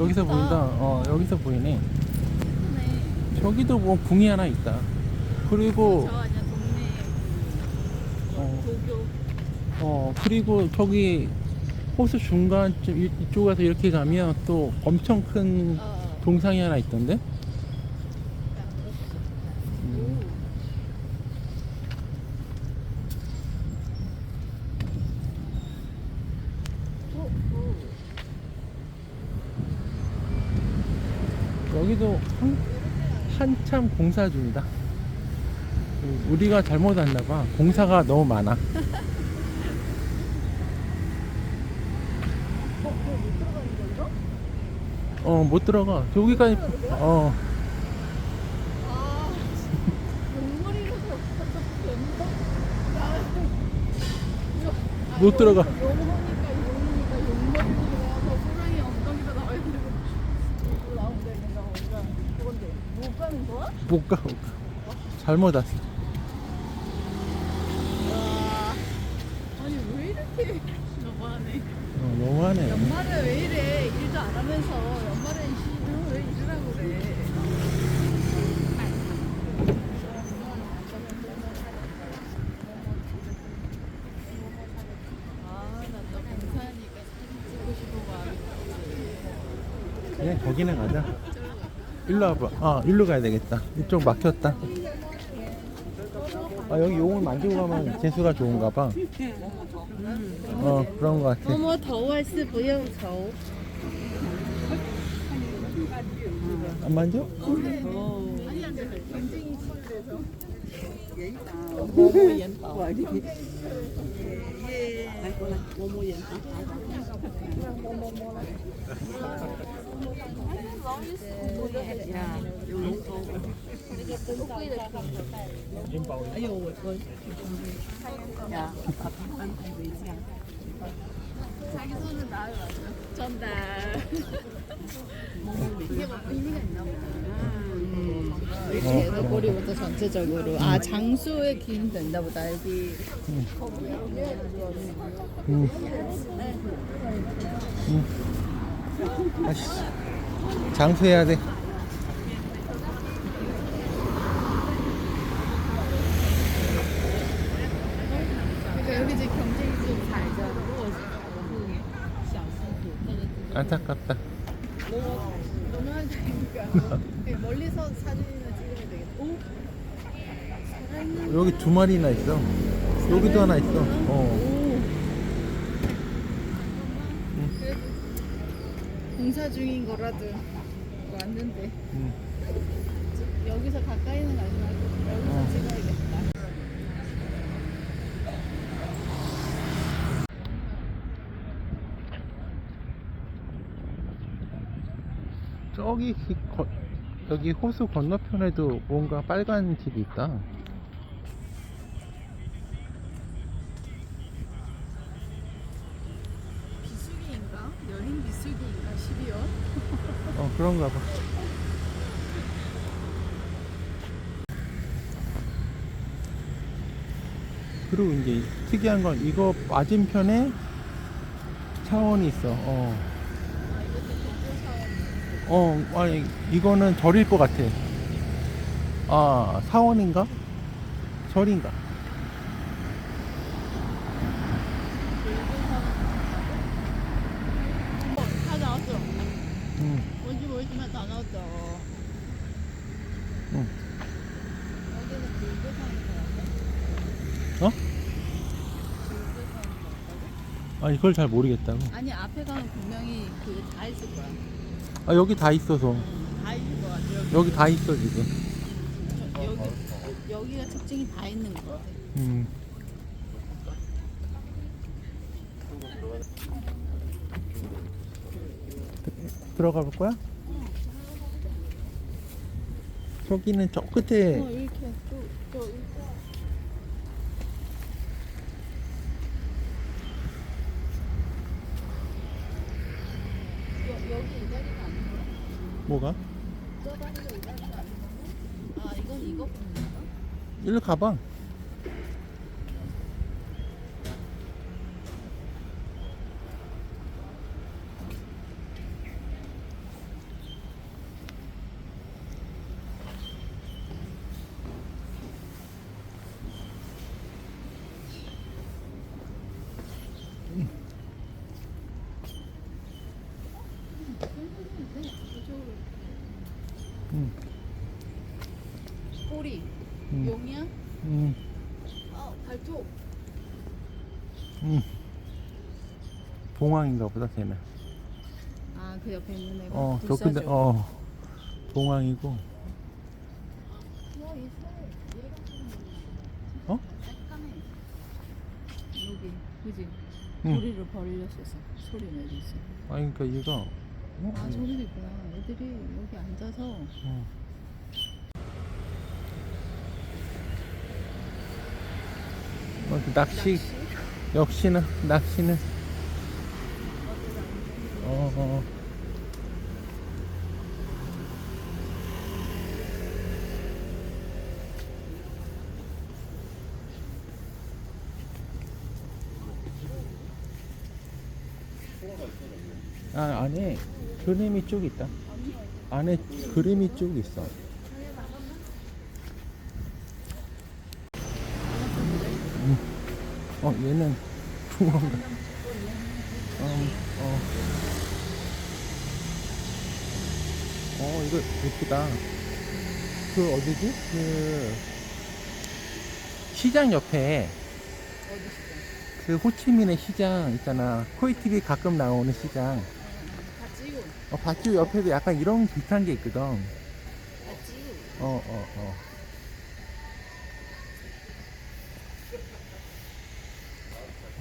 여기서 보인다. 어, 여기서 보이네. 저기도 뭐 붕이 하나 있다. 그리고 저 아니야 동네 어, 도교. 어 그리고 저기 호수 중간쯤 이- 이쪽에서 이렇게 가면 또 엄청 큰 어. 동상이 하나 있던데. 여기도 한, 한참 공사 중이다. 우리가 잘못 왔나 봐. 공사가 너무 많아. 어, 못 들어가. 저기까지, 어? 못 들어가. 용머니까 용이니까 용머리로 나와서 소랑이 엉덩이가 나와야 되고 이거 나오면 되겠다. 우리가 그건데 못 가는 거야? 못 가, 못 가. 잘못 왔어. 와, 아니 왜 이렇게 너무하네. 어, 너무하네. 연말에 왜 이래? 일도 안 하면서 연말엔 쉬는 왜 일하고 그래? 아, 나또 공사하니까 사진 찍고 싶어 마음이 그냥 거기는 가자. 일로 와봐. 아, 일로 가야 되겠다. 이쪽 막혔다. 아, 여기 용을 만지고 가면 재수가 좋은가 봐. 어, 그런 거 같아. 摸摸头还是不用头？ 안 만져? 자기 손을 나을 전달. 이게 뭐 의미가 있나 보다. 이렇게 해서 꼬리부터 전체적으로 아 장수의 기인 된다 보다 여기 응. 응. 아씨. 장수해야 돼. 그러니까 여기 이제 경쟁이 좀 잘잖아. 안타깝다. 너무 하니까 멀리서 사진 여기 두 마리나 있어. 여기도 하나 있어. 어. 그래도 공사 중인 거라도 왔는데 응. 여기서 가까이는 가지 말고 여기서 어. 찍어야겠다. 저기 그 거- 여기 호수 건너편에도 뭔가 빨간 집이 있다. 비수기인가? 여린 비수기인가? 12월? 어 그런가 봐. 그리고 이제 특이한 건 이거 맞은편에 사원이 있어. 어. 아. 어, 아니 이거는 절일 것 같아. 아 사원인가? 절인가? 어. 아니 그걸 잘 모르겠다고. 아니 앞에 가면 분명히 그게 다 있을 거야. 아 여기 다 있어서 응, 다 있을 거 같아. 여기, 여기 다 있어 지금. 저- 여기 여기가 특징이 다 있는 거 같아. 음. 들어가 볼 거야? 저기는 저 끝에 어 이렇게 또, 또 이렇게. 여, 여기 이 자리가 아닌 거야? 뭐가? 아? 일로 가봐. 음, 꼬리. 음, 용이야? 음, 어, 발톱. 음. 봉황인가 보다 걔는. 아, 그 옆에 있는 애가 어, 저 불사조. 근데 어 봉황이고. 어? 여기, 그지? 응. 벌렸어서 소리 내줬어. 아니 그러니까 얘가. 어? 아, 저기도 있구나. 애들이 여기 앉아서 어. 어, 그 낚시. 역시나 낚시는. 어, 어. 아 안에 그림이 쭉 있다. 안에 그림이 쭉 있어 어 얘는 붕어인가 어, 어. 어 이거 예쁘다 그 어디지? 그 시장 옆에? 그 호치민의 시장 있잖아 코이티비 가끔 나오는 시장 밭지우. 어, 밭주 옆에도 약간 이런 비슷한 게 있거든 밭지우. 어 어, 어.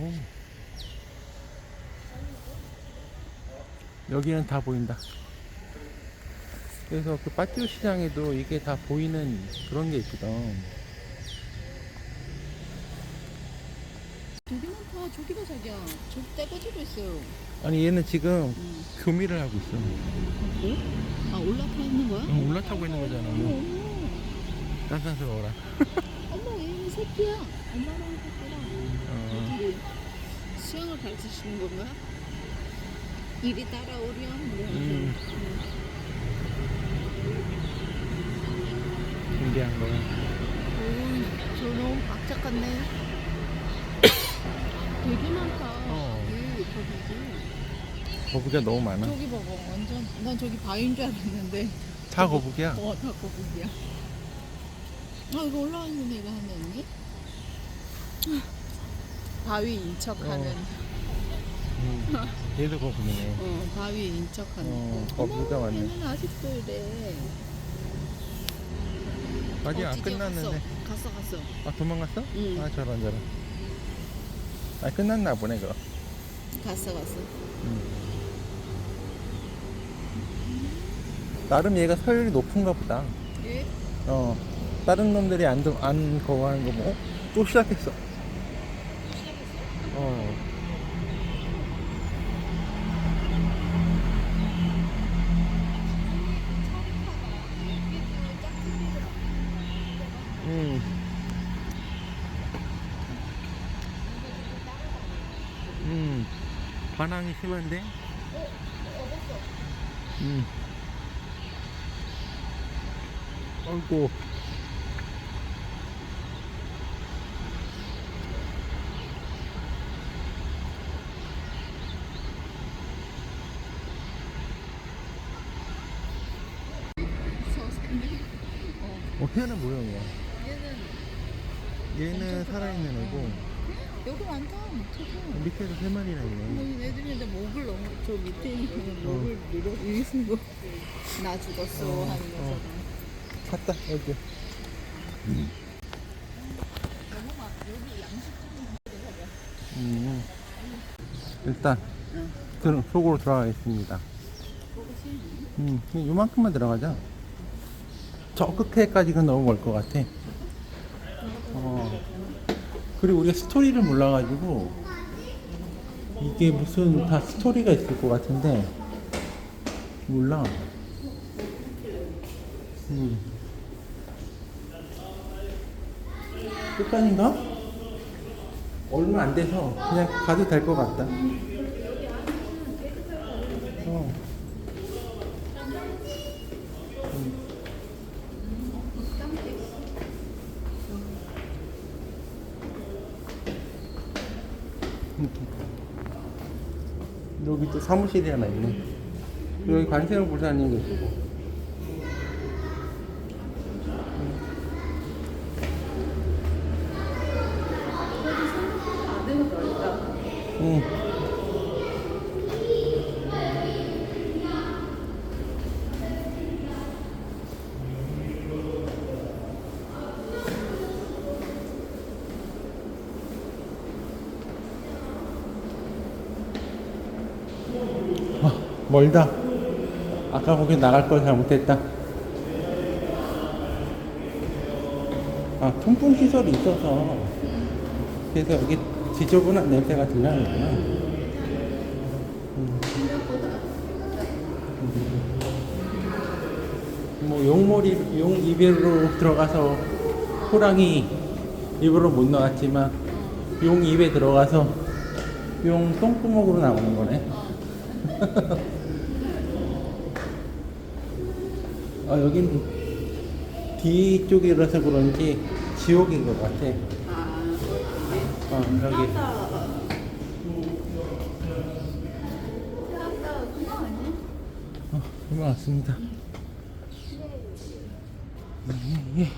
오. 여기는 다 보인다. 그래서 그 빠쭈 시장에도 이게 다 보이는 그런 게 있거든. 되게 많다. 저기가 자기야. 저기 떼거지고 있어요. 아니 얘는 지금 응. 교미를 하고 있어. 아, 올라타 있는 거야? 응, 올라타고 있는 거잖아. 뭐. 어머. 딴딴스러워라. 어머, 얘는 새끼야. 엄마랑 새끼랑. 어, 둘이 수영을 가르치시는 건가? 이리 따라오렴. 이러면서. 음. 준비한 거야. 오이, 저 너무 박작 같네. 되게 많다. 어. 그 거북이. 거북이가 너무 많아. 저기 봐봐. 완전 난 저기 바위인 줄 알았는데. 다 거북이야. 어, 다 거북이야. 아, 이거 올라와 있는 애가 하나 있니? 바위 인척하는. 어. 음, 얘도 거북이네. 어, 바위 인척하는. 어, 거. 거북이가 어머, 많네. 얘는 아직도 이래. 아직 어, 안 드디어 끝났는데. 갔어, 갔어. 갔어. 아 도망갔어? 응. 아 저런 저런. 아 끝났나 보네 그럼. 갔어, 갔어. 나름 얘가 서열이 높은가 보다. 예? 어. 다른 놈들이 안, 도- 안 거부하는 거 뭐? 어? 또 시작했어. 어. 음. 음. 반항이 심한데? 음. 아이고. 서산이. 어, 걔는 모형이야. 얘는 얘는 살아있는 애고, 여기 많다. 밑에도. 밑에도 세 마리나 있네. 애들이 이제 목을 너무 저 밑에 있는 목을 밀어 일승고 나 죽었어 어, 하는 어. 거잖아. 갔다, 여기. 너무 막 여기 양식점 음. 일단, 응. 들, 속으로 들어가겠습니다. 그것이 음, 그냥 요만큼만 들어가자. 저 끝에까지는 너무 멀 것 같아. 어. 그리고 우리가 스토리를 몰라가지고, 이게 무슨 다 스토리가 있을 것 같은데, 몰라. 음. 끝까지인가? 얼마 안 돼서 그냥 가도 될 것 같다. 여기 또 사무실이 하나 있네. 여기 관세형 불사님 계시고. 응. 멀다. 아까 거기 나갈 걸 잘못했다. 아, 통풍 시설이 있어서 그래서 여기 지저분한 냄새가 들려는구나. 음. 뭐 용머리 용 입으로 들어가서 호랑이 입으로 못 나왔지만 용 입에 들어가서 용 똥구멍으로 나오는 거네. 아 여긴 뒤쪽이라서 그런지 지옥인 것 같아. 아, 어 여기. 어, 이거 왔습니다. 예,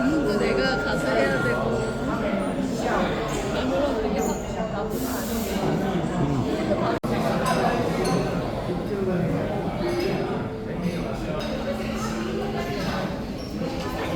아